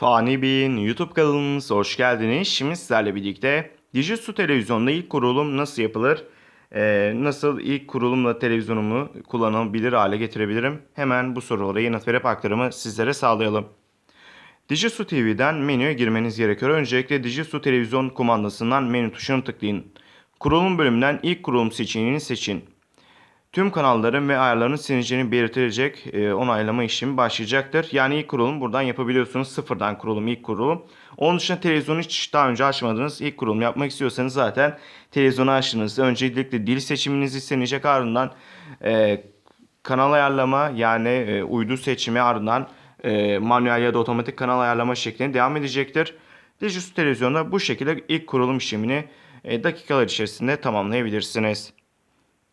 Fani Bey'in YouTube kanalımıza hoş geldiniz. Şimdi sizlerle birlikte Digisu Televizyon'da ilk kurulum nasıl yapılır? Ee, nasıl ilk kurulumla televizyonumu kullanılabilir hale getirebilirim? Hemen bu sorulara yanıt verip aktarımı sizlere sağlayalım. Digisu TV'den menüye girmeniz gerekiyor. Öncelikle Digisu Televizyon kumandasından menü tuşunu tıklayın. Kurulum bölümünden ilk kurulum seçeneğini seçin. Tüm kanalların ve ayarların silineceğini belirtilecek e, onaylama işlemi başlayacaktır. Yani ilk kurulum buradan yapabiliyorsunuz. Sıfırdan kurulum, ilk kurulum. Onun dışında televizyonu hiç daha önce açmadınız. İlk kurulum yapmak istiyorsanız zaten televizyonu açtığınızda öncelikle dil seçiminiz istenecek ardından e, kanal ayarlama yani e, uydu seçimi ardından e, manuel ya da otomatik kanal ayarlama şeklinde devam edecektir. Digital televizyonda bu şekilde ilk kurulum işlemini e, dakikalar içerisinde tamamlayabilirsiniz.